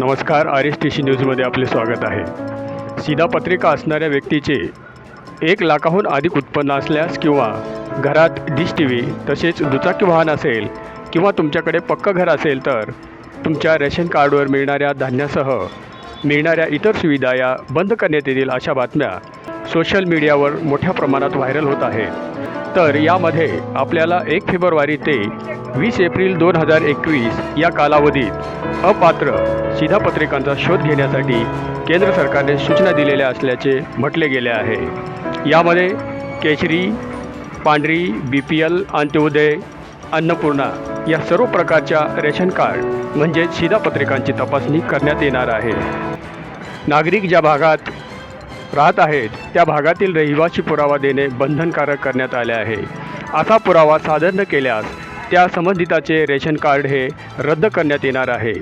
नमस्कार R S T C न्यूजमध्ये आपले स्वागत आहे. शिधापत्रिका असणाऱ्या व्यक्तीचे एक लाखाहून अधिक उत्पन्न असल्यास किंवा घरात डिश टी व्ही तसेच दुचाकी वाहन असेल किंवा तुमच्याकडे पक्कं घर असेल तर तुमच्या रेशन कार्डवर मिळणाऱ्या धान्यासह मिळणाऱ्या इतर सुविधा या बंद करण्यात येतील अशा बातम्या सोशल मीडियावर मोठ्या प्रमाणात व्हायरल होत आहेत तर यामध्ये आपल्याला एक फेब्रुवारी ते वीस एप्रिल दोन हजार एकवीस या कालावधीत अपात्र शिधापत्रिकांचा शोध घेण्यासाठी केंद्र सरकारने सूचना दिलेल्या असल्याचे म्हटले गेले आहे. यामध्ये केशरी पांढरी B P L Antyodaya Annapurna या सर्व प्रकारच्या रेशन कार्ड म्हणजेच शिधापत्रिकांची तपासणी करण्यात येणार आहे. नागरिक ज्या भागात राहत आहेत त्या भागातील रहिवासी पुरावा देणे बंधनकारक करण्यात आले आहे. असा पुरावा सादर न केल्यास त्या संबंधिताचे रेशन कार्ड हे रद्द करण्यात येणार आहे.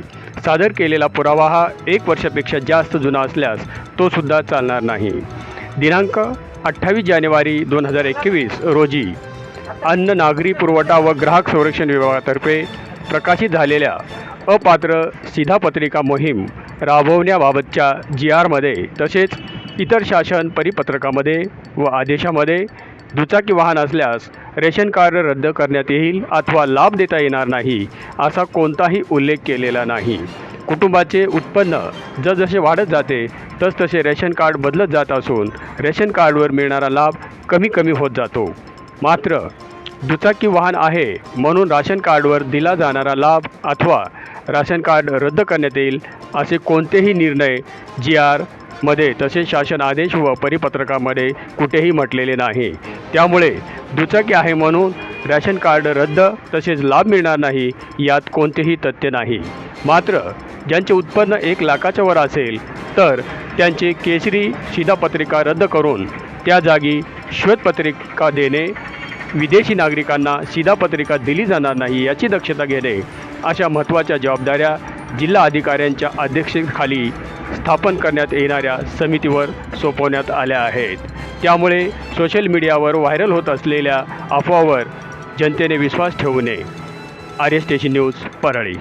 सादर केलेला पुरावा हा एक वर्षापेक्षा जास्त जुना असल्यास तो सुद्धा चालणार नाही. दिनांक अठ्ठावीस जानेवारी दोन हजार एकवीस रोजी अन्न नागरी पुरवठा व ग्राहक संरक्षण विभागातर्फे प्रकाशित झालेल्या अपात्र सिधापत्रिका मोहीम राबवण्याबाबतच्या जी आरमध्ये तसेच इतर शासन परिपत्रकामध्ये व आदेशामध्ये दुचाकी वाहन असल्यास रेशन कार्ड रद्द करण्यात येईल अथवा लाभ देता येणार नाही असा कोणताही उल्लेख केलेला नाही. कुटुंबाचे उत्पन्न जसजसे वाढत जाते तसतसे रेशन कार्ड बदलत जात असून रेशन कार्डवर मिळणारा लाभ कमी कमी होत जातो. मात्र दुचाकी वाहन आहे म्हणून राशन कार्डवर दिला जाणारा लाभ अथवा राशन कार्ड रद्द करण्यात येईल असे कोणतेही निर्णय जी आर मध्ये तसेच शासन आदेश व परिपत्रकामध्ये कुठेही म्हटलेले नाही. त्यामुळे दुचाकी आहे म्हणून रॅशन कार्ड रद्द तसेच लाभ मिळणार नाही यात कोणतेही तथ्य नाही. मात्र ज्यांचे उत्पन्न एक लाखाच्या वर असेल तर त्यांचे केसरी शिधापत्रिका रद्द करून त्या जागी श्वेतपत्रिका देणे विदेशी नागरिकांना शिधापत्रिका दिली जाणार नाही याची दक्षता घेणे अशा महत्त्वाच्या जबाबदाऱ्या जिल्हा अधिकाऱ्यांच्या अध्यक्षतेखाली स्थापन करण्यात येणाऱ्या समितीवर सोपवण्यात आल्या आहेत. त्यामुळे सोशल मीडियावर व्हायरल होत असलेल्या अफवावर जनतेने विश्वास ठेवू नये. R S station news Parli.